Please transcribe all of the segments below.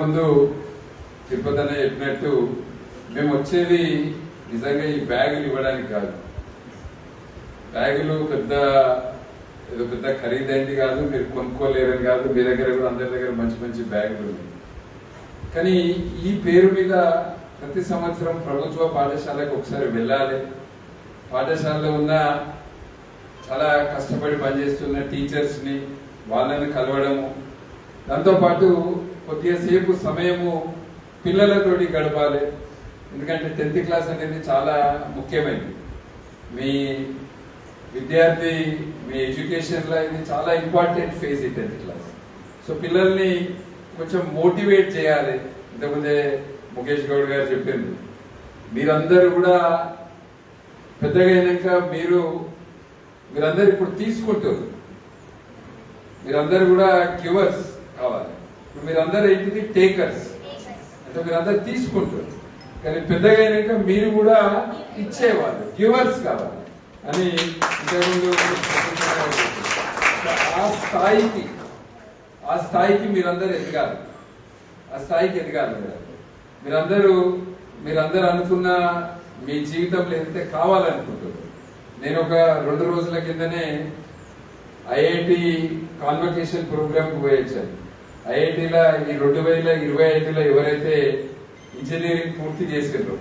ముందు తిరుపతి అనే చెప్పినట్టు మేము వచ్చేది నిజంగా ఈ బ్యాగులు ఇవ్వడానికి కాదు. బ్యాగులు పెద్ద ఏదో పెద్ద ఖరీదైంది కాదు మీరు కొనుక్కోలేరని కాదు మీ దగ్గర కూడా అందరి దగ్గర మంచి మంచి బ్యాగులు ఉన్నాయి. కానీ ఈ పేరు మీద ప్రతి సంవత్సరం ప్రభుత్వ పాఠశాలకు ఒకసారి వెళ్ళాలి. పాఠశాలలో ఉన్న చాలా కష్టపడి పనిచేస్తున్న టీచర్స్ని వాళ్ళని కలవడము. దాంతోపాటు కొద్దిగా సేపు సమయము పిల్లలతోటి గడపాలి. ఎందుకంటే టెన్త్ క్లాస్ అనేది చాలా ముఖ్యమైనది. మీ విద్యార్థి మీ ఎడ్యుకేషన్లో ఇది చాలా ఇంపార్టెంట్ ఫేజ్ ఈ టెన్త్ క్లాస్. సో పిల్లల్ని కొంచెం మోటివేట్ చేయాలి. ఇంతకుముందే ముఖేష్ గౌడ్ గారు చెప్పింది. మీరందరూ కూడా పెద్దగా అయినాక మీరు మీరందరూ ఇప్పుడు తీసుకుంటారు. మీరందరూ కూడా క్యూవర్స్ కావాలి. మీరందరూ ఏంటిది? టేకర్స్ అంటే మీరందరూ తీసుకుంటారు. కానీ పెద్దగా అయినాక మీరు కూడా ఇచ్చేవాళ్ళు గివర్స్ కావాలి. అని ఇంతకుముందు ఆ స్థాయికి ఆ స్థాయికి మీరందరూ ఎదగాలి. ఆ స్థాయికి ఎదగాలి మీరు మీరందరూ మీరందరూ అనుకున్న మీ జీవితంలో ఎంత కావాలనుకుంటున్నారు నేను ఒక రెండు రోజుల కిందనే ఐఐటి కాన్వకేషన్ ప్రోగ్రామ్కి పోయొచ్చాను ఐఐటిలో ఈ రెండు వేల ఇరవై ఐదులో ఎవరైతే ఇంజనీరింగ్ పూర్తి చేసిండ్రో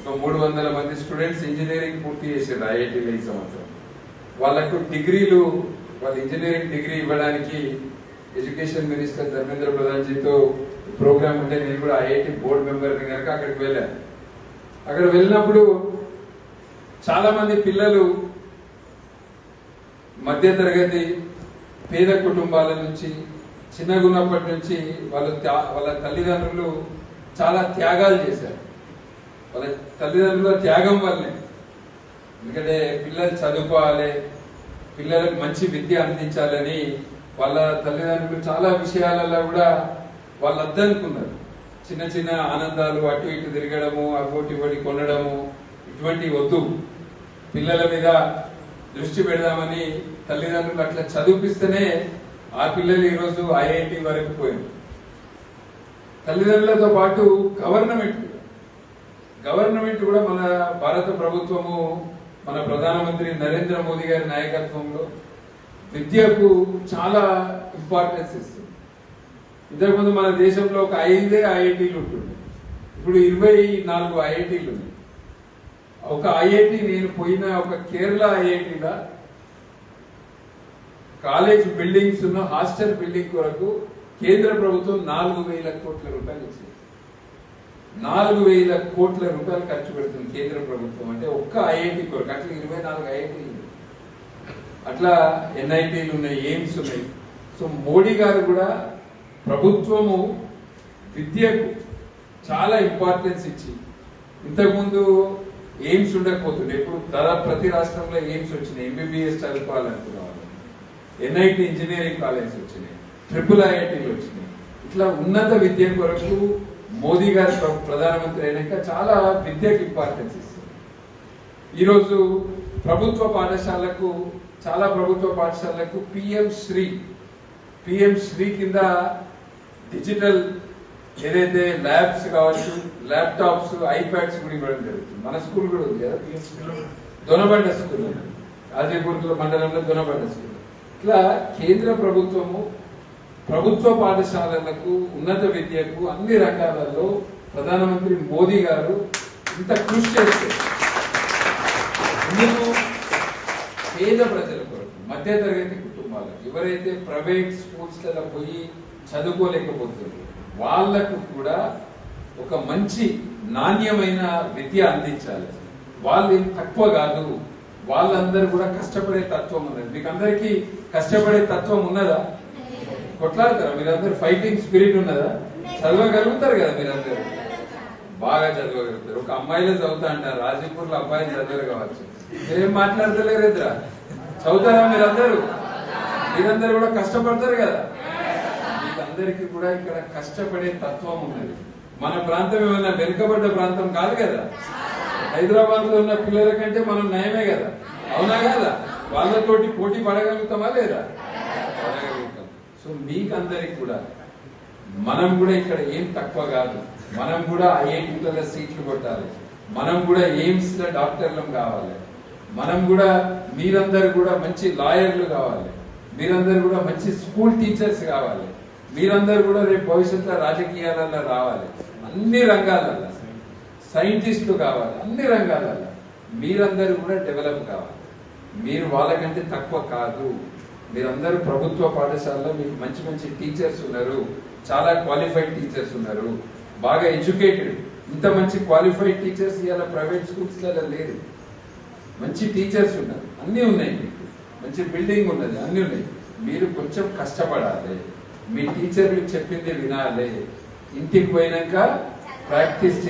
ఒక మూడు వందల మంది స్టూడెంట్స్ ఇంజనీరింగ్ పూర్తి చేసిండ్రు ఐఐటిలో ఈ సంవత్సరం. వాళ్ళకు డిగ్రీలు వాళ్ళ ఇంజనీరింగ్ డిగ్రీ ఇవ్వడానికి ఎడ్యుకేషన్ మినిస్టర్ ధర్మేంద్ర ప్రధాన్జీతో ప్రోగ్రామ్ ఉంటే నేను కూడా ఐఐటి బోర్డు మెంబర్ కనుక అక్కడికి వెళ్ళాను అక్కడ వెళ్ళినప్పుడు చాలా మంది పిల్లలు మధ్య తరగతి పేద కుటుంబాల నుంచి చిన్నగా ఉన్నప్పటి నుంచి వాళ్ళు త్యా- వాళ్ళ తల్లిదండ్రులు చాలా త్యాగాలు చేశారు. వాళ్ళ తల్లిదండ్రుల త్యాగం వల్లే. ఎందుకంటే పిల్లలు చదువుకోవాలి పిల్లలకు మంచి విద్య అందించాలని వాళ్ళ తల్లిదండ్రులు చాలా విషయాలలో కూడా వాళ్ళు అద్దనుకున్నారు. చిన్న చిన్న ఆనందాలు అటు ఇటు తిరగడము అగోటి ఒకటి కొనడము ఇటువంటి వద్దు. పిల్లల మీద దృష్టి పెడదామని తల్లిదండ్రులు అట్లా చదివిపిస్తేనే ఆ పిల్లలు ఈరోజు ఐఐటి వరకు పోయింది తల్లిదండ్రులతో పాటు గవర్నమెంట్ గవర్నమెంట్ కూడా మన భారత ప్రభుత్వము మన ప్రధానమంత్రి నరేంద్ర మోదీ గారి నాయకత్వంలో విద్యకు చాలా ఇంపార్టెన్స్ ఇస్తుంది. ఇంతకుముందు మన దేశంలో ఒక ఐదే ఐఐటీలు ఉంటుండే. ఇప్పుడు ఇరవై నాలుగు ఐఐటీలు ఉన్నాయి. ఒక ఐఐటి నేను పోయిన ఒక కేరళ ఐఐటిలో కాలేజ్ బిల్డింగ్స్ ఉన్న హాస్టల్ బిల్డింగ్ కొరకు కేంద్ర ప్రభుత్వం నాలుగు వేల కోట్ల రూపాయలు ఇచ్చింది. నాలుగు వేల కోట్ల రూపాయలు ఖర్చు పెడుతుంది కేంద్ర ప్రభుత్వం. అంటే ఒక్క ఐఐటి కొరకు అట్లా ఇరవై నాలుగు ఐఐటీలు అట్లా ఎన్ఐటీలు ఉన్నాయి ఎయిమ్స్ ఉన్నాయి. సో మోడీ గారు కూడా ప్రభుత్వము విద్యకు చాలా ఇంపార్టెన్స్ ఇచ్చి ఇంతకుముందు ఎయిమ్స్ ఉండకపోతుండే. ఇప్పుడు దాదాపు ప్రతి రాష్ట్రంలో ఎయిమ్స్ వచ్చినాయి. ఎంబీబీఎస్ చదువుకోవాలనుకున్నాం. ఎన్ఐటి ఇంజనీరింగ్ కాలేజ్ వచ్చినాయి ట్రిపుల్ ఐఐటీలు వచ్చినాయి. ఇట్లా ఉన్నత విద్య కొరకు మోదీ గారు ప్ర- ప్రధానమంత్రి అయినాక చాలా విద్యకు ఇంపార్టెన్స్ ఇస్తుంది. ఈరోజు ప్రభుత్వ పాఠశాలకు చాలా ప్రభుత్వ పాఠశాలకు పిఎం శ్రీ పిఎం శ్రీ కింద డిజిటల్ ఏదైతే ల్యాబ్స్ కావచ్చు ల్యాప్టాప్స్ ఐప్యాడ్స్ కూడా ఇవ్వడం జరుగుతుంది. మన స్కూల్ కూడా ఉంది కదా పిఎం శ్రీలో దొనబండ స్కూల్. ఆజీపూర్ మండలంలో దొనబండ స్కూల్. ఇట్లా కేంద్ర ప్రభుత్వము ప్రభుత్వ పాఠశాలలకు ఉన్నత విద్యకు అన్ని రకాలలో ప్రధానమంత్రి మోదీ గారు ఇంత కృషి చేస్తే ఎందుకు? పేద ప్రజల కొరకు మధ్య తరగతి కుటుంబాలకు ఎవరైతే ప్రైవేట్ స్కూల్స్ కదా పోయి చదువుకోలేకపోతున్నారు వాళ్ళకు కూడా ఒక మంచి నాణ్యమైన విద్య అందించాలి. వాళ్ళు తక్కువ కాదు. వాళ్ళందరూ కూడా కష్టపడే తత్వం ఉన్నది. మీకు అందరికీ కష్టపడే తత్వం ఉన్నదా? కొట్లాడతారా మీరందరూ ఫైటింగ్ స్పిరిట్ ఉన్నదా? చదవగలుగుతారు కదా మీరందరూ. బాగా చదవగలుగుతారు. ఒక అమ్మాయిలే చదువుతా అంటారు. రాజీపూర్లో అబ్బాయిలు చదివారు కావచ్చు. మీరేం మాట్లాడతలేరు ఇద్దరా చదువుతారా మీరందరూ? మీరందరూ కూడా కష్టపడతారు కదా. మీకందరికీ కూడా ఇక్కడ కష్టపడే తత్వం ఉన్నది. మన ప్రాంతం ఏమైనా వెనుకబడ్డ ప్రాంతం కాదు కదా. హైదరాబాద్లో ఉన్న పిల్లల కంటే మనం నయమే కదా? అవునా కదా? వాళ్ళతోటి పోటీ పడగలుగుతామా లేదా? పడగలుగుతాం. సో మీకందరికి కూడా మనం కూడా ఇక్కడ ఏం తక్కువ కాదు. మనం కూడా ఐఐటీలలో సీట్లు కొట్టాలి. మనం కూడా ఎయిమ్స్లో డాక్టర్లం కావాలి. మనం కూడా మీరందరూ కూడా మంచి లాయర్లు కావాలి. మీరందరూ కూడా మంచి స్కూల్ టీచర్స్ కావాలి. మీరందరూ కూడా రేపు భవిష్యత్తులో రాజకీయాలలో రావాలి. అన్ని రంగాలలో సైంటిస్టులు కావాలి అన్ని రంగాలలో. మీరందరూ కూడా డెవలప్ కావాలి. మీరు వాళ్ళకంటే తక్కువ కాదు. మీరందరూ ప్రభుత్వ పాఠశాలలో మీకు మంచి మంచి టీచర్స్ ఉన్నారు. చాలా క్వాలిఫైడ్ టీచర్స్ ఉన్నారు. బాగా ఎడ్యుకేటెడ్. ఇంత మంచి క్వాలిఫైడ్ టీచర్స్ ఇవాళ ప్రైవేట్ స్కూల్స్లలో లేరు. మంచి టీచర్స్ ఉన్నారు. అన్నీ ఉన్నాయి మీకు. మంచి బిల్డింగ్ ఉన్నది. అన్నీ ఉన్నాయి. మీరు కొంచెం కష్టపడాలి. మీ టీచర్లు చెప్పింది వినాలి. ఇంటికి పోయినాక ప్రాక్టీస్ చేయాలి.